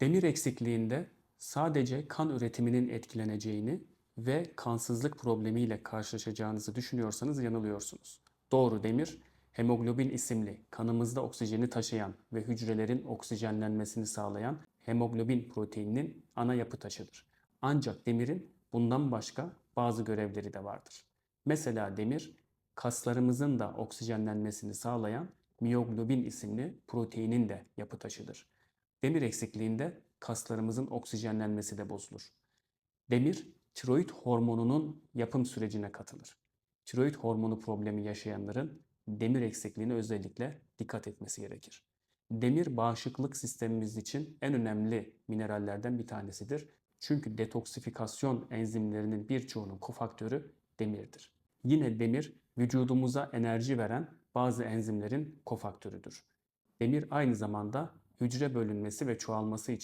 Demir eksikliğinde sadece kan üretiminin etkileneceğini ve kansızlık problemiyle karşılaşacağınızı düşünüyorsanız yanılıyorsunuz. Doğru demir, hemoglobin isimli kanımızda oksijeni taşıyan ve hücrelerin oksijenlenmesini sağlayan hemoglobin proteininin ana yapı taşıdır. Ancak demirin bundan başka bazı görevleri de vardır. Mesela demir, kaslarımızın da oksijenlenmesini sağlayan miyoglobin isimli proteinin de yapı taşıdır. Demir eksikliğinde kaslarımızın oksijenlenmesi de bozulur. Demir, tiroid hormonunun yapım sürecine katılır. Tiroid hormonu problemi yaşayanların demir eksikliğine özellikle dikkat etmesi gerekir. Demir bağışıklık sistemimiz için en önemli minerallerden bir tanesidir. Çünkü detoksifikasyon enzimlerinin birçoğunun kofaktörü demirdir. Yine demir vücudumuza enerji veren bazı enzimlerin kofaktörüdür. Demir aynı zamanda hücre bölünmesi ve çoğalması için